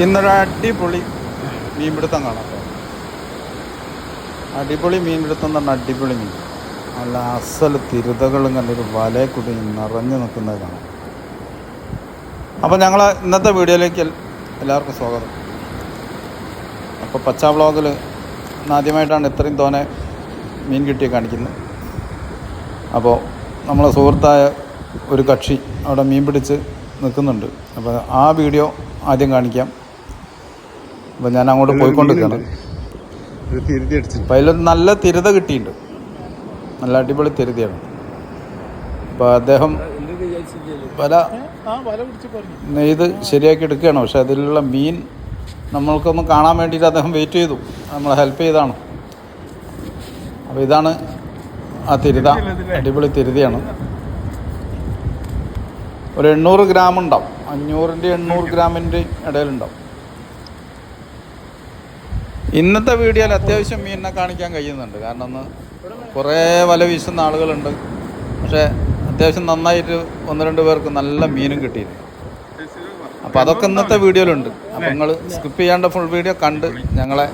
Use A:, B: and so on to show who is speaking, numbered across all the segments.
A: ഇന്നൊരു അടിപൊളി മീൻപിടുത്തം കാണാം. അടിപൊളി മീൻപിടുത്തം എന്ന് പറഞ്ഞാൽ അടിപൊളി മീൻ. നല്ല അസൽ തിരുതകളും കണ്ടൊരു വലയെ കൂടി നിറഞ്ഞു നിൽക്കുന്നത് കാണാം. അപ്പോൾ ഞങ്ങൾ ഇന്നത്തെ വീഡിയോയിലേക്ക് എല്ലാവർക്കും സ്വാഗതം. അപ്പോൾ പച്ച വ്ളോഗിൽ ആദ്യമായിട്ടാണ് ഇത്രയും തോനെ മീൻ കിട്ടി കാണിക്കുന്നത്. അപ്പോൾ നമ്മളെ സുഹൃത്തായ ഒരു കക്ഷി അവിടെ മീൻ പിടിച്ച് നിൽക്കുന്നുണ്ട്. അപ്പോൾ ആ വീഡിയോ ആദ്യം കാണിക്കാം. അപ്പോൾ ഞാൻ അങ്ങോട്ട് പോയിക്കൊണ്ടിരിക്കുകയാണ്. അപ്പൊ അതിൽ നല്ല തിരുത കിട്ടിയിട്ടുണ്ട്. നല്ല അടിപൊളി തിരുതിയാണ്. അപ്പോൾ അദ്ദേഹം വല നെയ്ത് ശരിയാക്കി എടുക്കുകയാണ്. പക്ഷെ അതിലുള്ള മീൻ നമ്മൾക്കൊന്ന് കാണാൻ വേണ്ടിയിട്ട് അദ്ദേഹം വെയിറ്റ് ചെയ്തു. നമ്മളെ ഹെൽപ്പ് ചെയ്താണ് അപ്പോൾ ഇതാണ് ആ തിരുത. അടിപൊളി തിരുതിയാണ്. ഒരു എണ്ണൂറ് ഗ്രാം ഉണ്ടാവും. അഞ്ഞൂറിന്റെ എണ്ണൂറ് ഗ്രാമിന്റെ ഇടയിലുണ്ടാവും. ഇന്നത്തെ വീഡിയോയിൽ അത്യാവശ്യം മീനിനെ കാണിക്കാൻ കഴിയുന്നുണ്ട്. കാരണം ഒന്ന് കുറേ വല വീശുന്ന ആളുകളുണ്ട്. പക്ഷേ അത്യാവശ്യം നന്നായിട്ട് ഒന്ന് രണ്ട് പേർക്ക് നല്ല മീനും കിട്ടിയിട്ടുണ്ട്. അപ്പോൾ അതൊക്കെ ഇന്നത്തെ വീഡിയോയിലുണ്ട്. അപ്പം നിങ്ങൾ സ്കിപ്പ് ചെയ്യാണ്ട് ഫുൾ വീഡിയോ കണ്ട് ഞങ്ങളെ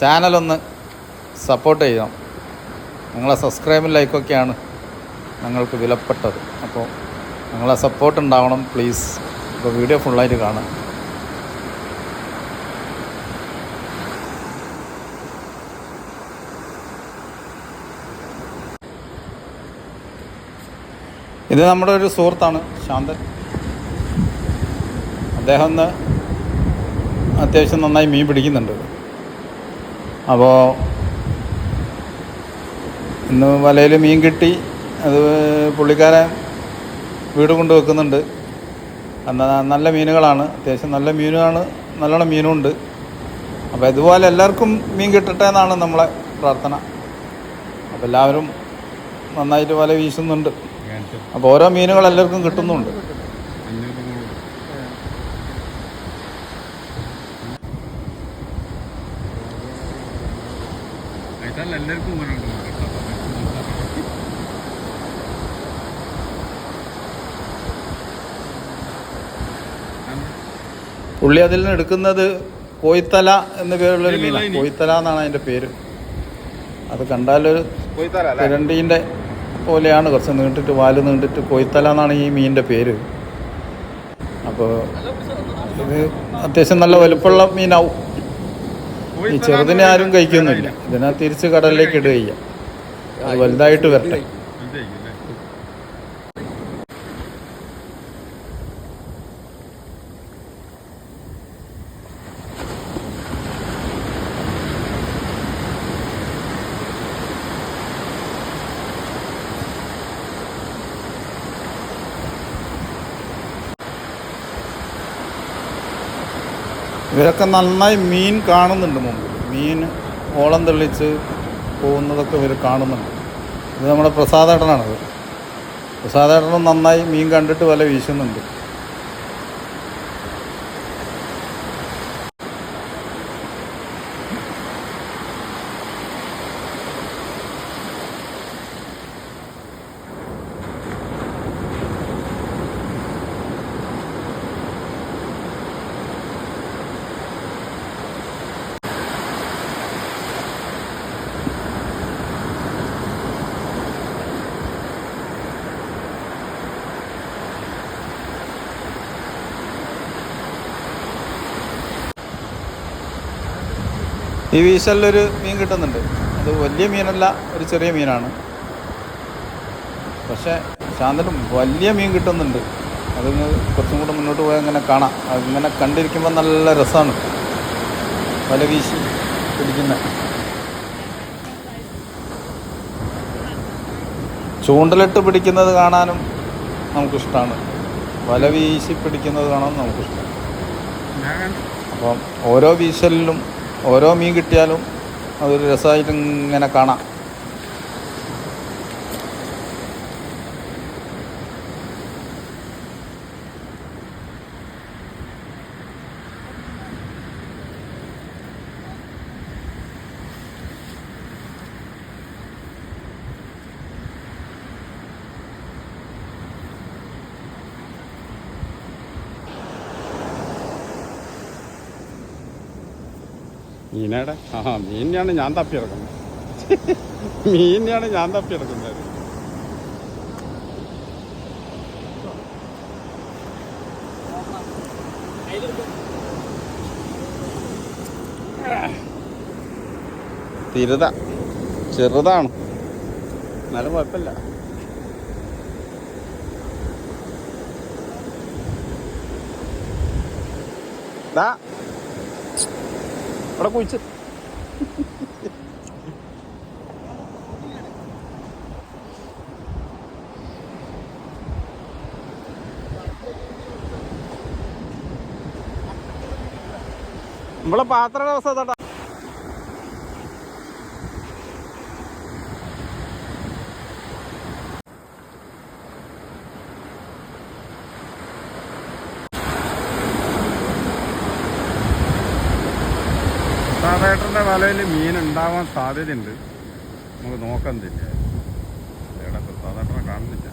A: ചാനലൊന്ന് സപ്പോർട്ട് ചെയ്യണം. നിങ്ങളെ സബ്സ്ക്രൈബും ലൈക്കൊക്കെയാണ് ഞങ്ങൾക്ക് വിലപ്പെട്ടത്. അപ്പോൾ നിങ്ങളെ സപ്പോർട്ട് ഉണ്ടാവണം പ്ലീസ് അപ്പോൾ വീഡിയോ ഫുള്ളായിട്ട് കാണാം. ഇത് നമ്മുടെ ഒരു സുഹൃത്താണ് ശാന്തൻ. അദ്ദേഹം ഇന്ന് അത്യാവശ്യം നന്നായി മീൻ പിടിക്കുന്നുണ്ട്. അപ്പോൾ ഇന്ന് വലയിൽ മീൻ കിട്ടി അത് പുള്ളിക്കാരൻ വീട് കൊണ്ട് വെക്കുന്നുണ്ട് നല്ല മീനുകളാണ് അത്യാവശ്യം നല്ല മീനുമാണ് നല്ലോണം മീനുണ്ട്. അപ്പോൾ ഇതുപോലെ എല്ലാവർക്കും മീൻ കിട്ടട്ടെ എന്നാണ് നമ്മളെ പ്രാർത്ഥന. അപ്പോൾ എല്ലാവരും നന്നായിട്ട് വല വീശുന്നുണ്ട്. അപ്പോൾ ഓരോ മീനുകൾ എല്ലാവർക്കും കിട്ടുന്നുണ്ട്.
B: എല്ലാവർക്കും
A: പുള്ളി അതിൽ നിന്ന് എടുക്കുന്നത് കോയിത്തല എന്ന പേരുള്ളൊരു മീനാണ് കോയിത്തല എന്നാണ് അതിന്റെ പേര്. അത് കണ്ടാലൊരു തിരണ്ടീന്റെ പോലെയാണ്. കുറച്ച് നീണ്ടിട്ട് വാൽ നീണ്ടിട്ട് കൊയ്ത്തല എന്നാണ് ഈ മീനിന്റെ പേര്. അപ്പോൾ ഇത് അത്യാവശ്യം നല്ല വലുപ്പമുള്ള മീനാവും. ഈ ചെറുതിനെ ആരും കഴിക്കൊന്നുമില്ല ഇതിനെ തിരിച്ച് കടലിലേക്ക് ഇടുകയ്യ വലുതായിട്ട് വരട്ടെ. ഇവരൊക്കെ നന്നായി മീൻ കാണുന്നുണ്ട് മുമ്പ്. മീൻ ഓളം തെളിച്ച് പോകുന്നതൊക്കെ ഇവർ കാണുന്നുണ്ട്. ഇത് നമ്മുടെ പ്രസാദേട്ടനാണത്. പ്രസാദേട്ടനും നന്നായി മീൻ കണ്ടിട്ട് വല വീശുന്നുണ്ട്. ഈ വീശലിലൊരു മീൻ കിട്ടുന്നുണ്ട്. അത് വലിയ മീനല്ല ഒരു ചെറിയ മീനാണ്. പക്ഷേ ശാന്തനും വലിയ മീൻ കിട്ടുന്നുണ്ട്. അതിന് കുറച്ചും കൂടെ മുന്നോട്ട് പോയാൽ അങ്ങനെ കാണാം. അതിങ്ങനെ കണ്ടിരിക്കുമ്പോൾ നല്ല രസമാണ് വല വീശി പിടിക്കുന്ന. ചൂണ്ടലിട്ട് പിടിക്കുന്നത് കാണാനും നമുക്കിഷ്ടമാണ് വല വീശി പിടിക്കുന്നത് കാണാനും നമുക്കിഷ്ടമാണ് അപ്പം ഓരോ വീശലിലും ഓരോ മീൻ കിട്ടിയാലും അതൊരു രസമായിട്ട് ഇങ്ങനെ കാണാം. മീനയുടെ ആ മീനിനെയാണ് ഞാൻ തപ്പിയെടുക്കുന്നത്. മീനിനെയാണ് ഞാൻ തപ്പിയെടുക്കുന്നത്. തിരുത. ചെറുതാണ്. എന്നാലും കുഴപ്പമില്ല. ദാ. ഇവിടെ കുഴിച്ച്. നമ്മളെ പാത്ര ദിവസം അതാ സാധാരണ വലയിൽ മീൻ ഉണ്ടാവാൻ സാധ്യതയുണ്ട്. നമുക്ക് നോക്കാൻ തന്നെ സാധാരണ കാണുന്നില്ല.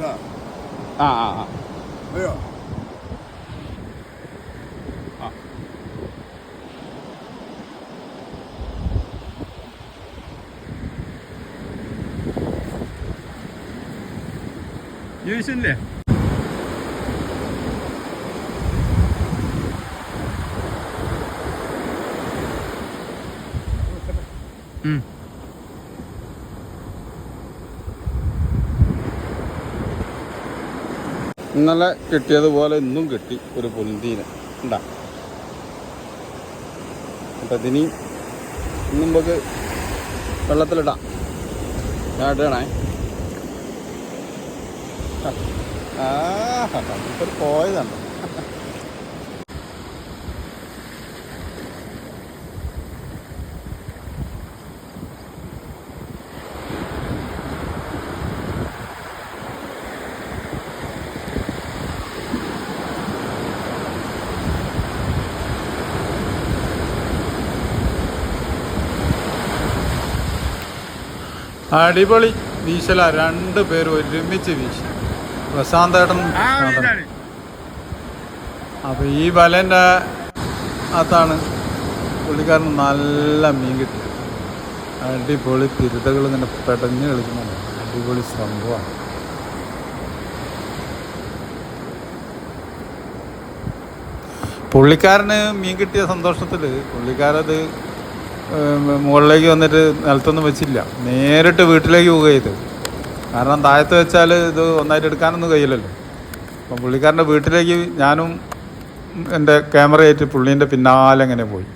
A: കയ്യിലെടുക്കാം
B: ദാദാ
A: ആ ആ ആ
B: അയ്യോ
A: യൂസില്ലേ ഇന്നലെ കിട്ടിയതുപോലെ ഇന്നും കിട്ടി ഒരു പൊന്തീനെ ഉണ്ടാ? അപ്പം ഇതിനി ഇന്നും നമുക്ക് വെള്ളത്തിലിടാം. ഇടണേ ആ പോയതാണ്. അടിപൊളി വീശല. രണ്ട് പേരും ഒരുമിച്ച് വീശി. പ്രശാന്തേട്ടൻ അപ്പൊ ഈ വലന്റെ അകത്താണ് പുള്ളിക്കാരന് നല്ല മീൻ കിട്ടി അടിപൊളി തിരുതകൾ ഇങ്ങനെ പെടഞ്ഞ് കളിക്കുന്നുണ്ട് അടിപൊളി സംഭവമാണ്. പുള്ളിക്കാരന് മീൻ കിട്ടിയ സന്തോഷത്തിൽ പുള്ളിക്കാരത് മുകളിലേക്ക് വന്നിട്ട് നിലത്തൊന്നും വെച്ചില്ല. നേരിട്ട് വീട്ടിലേക്ക് പോവുക ചെയ്ത് കാരണം താഴത്ത് വെച്ചാൽ ഇത് ഒന്നായിട്ട് എടുക്കാനൊന്നും കഴിയില്ലല്ലോ. അപ്പം പുള്ളിക്കാരന്റെ വീട്ടിലേക്ക് ഞാനും എന്റെ ക്യാമറയായിട്ട് പുള്ളീന്റെ പിന്നാലെ അങ്ങനെ പോയി.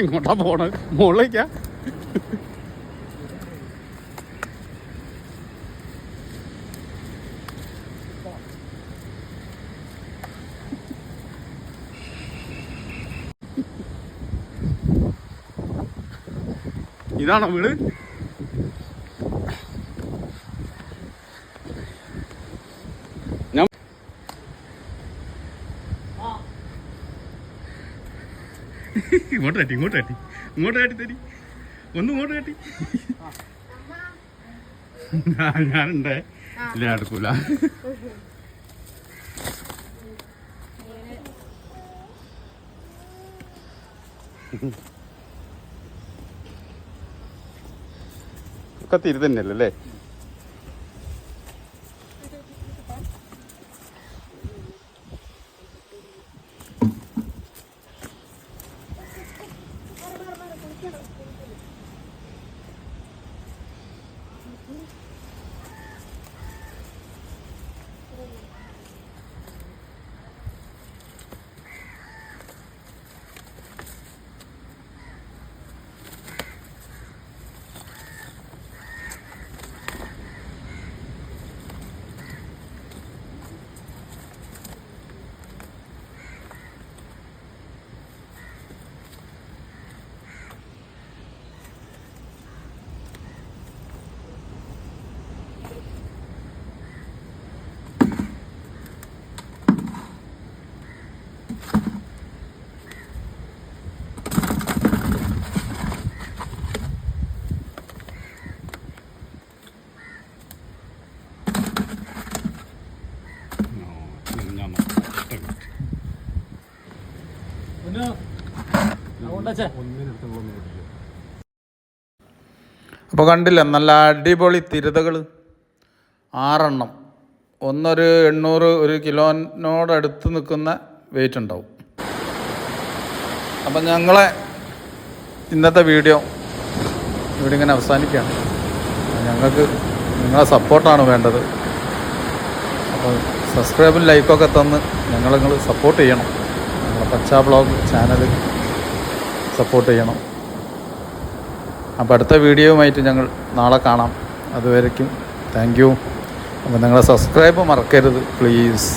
A: എങ്ങോട്ടാ പോണത് മുകളിലേക്കാ? ഇതാണോ വീട്?
B: ഇങ്ങോട്ട് കാട്ടി ഇങ്ങോട്ട് കാട്ടി ഇങ്ങോട്ട് കാട്ടി തരി ഒന്ന് ഇങ്ങോട്ട് കാട്ടി ഞാനുണ്ടേ. ഇല്ല നടക്കൂല
A: ഒക്കെ തിരി തന്നെയല്ലേ അപ്പോൾ കണ്ടില്ല നല്ല അടിപൊളി തിരുതകൾ ആറെണ്ണം. ഒന്നൊരു എണ്ണൂറ് ഒരു കിലോനോടടുത്ത് നിൽക്കുന്ന വെയിറ്റ് ഉണ്ടാവും. അപ്പം ഞങ്ങളെ ഇന്നത്തെ വീഡിയോ ഇവിടെ ഇങ്ങനെ അവസാനിക്കുകയാണ്. ഞങ്ങൾക്ക് നിങ്ങളെ സപ്പോർട്ടാണ് വേണ്ടത്. അപ്പോൾ സബ്സ്ക്രൈബും ലൈക്കൊക്കെ തന്ന് ഞങ്ങൾ നിങ്ങൾ സപ്പോർട്ട് ചെയ്യണം. ഞങ്ങളെ പച്ച ബ്ലോഗ് ചാനൽ സപ്പോർട്ട് ചെയ്യണം. അപ്പോൾ അടുത്ത വീഡിയോയുമായിട്ട് ഞങ്ങൾ നാളെ കാണാം. അതുവരയ്ക്കും താങ്ക് യു അപ്പോൾ നിങ്ങളെ സബ്സ്ക്രൈബ് മറക്കരുത് പ്ലീസ്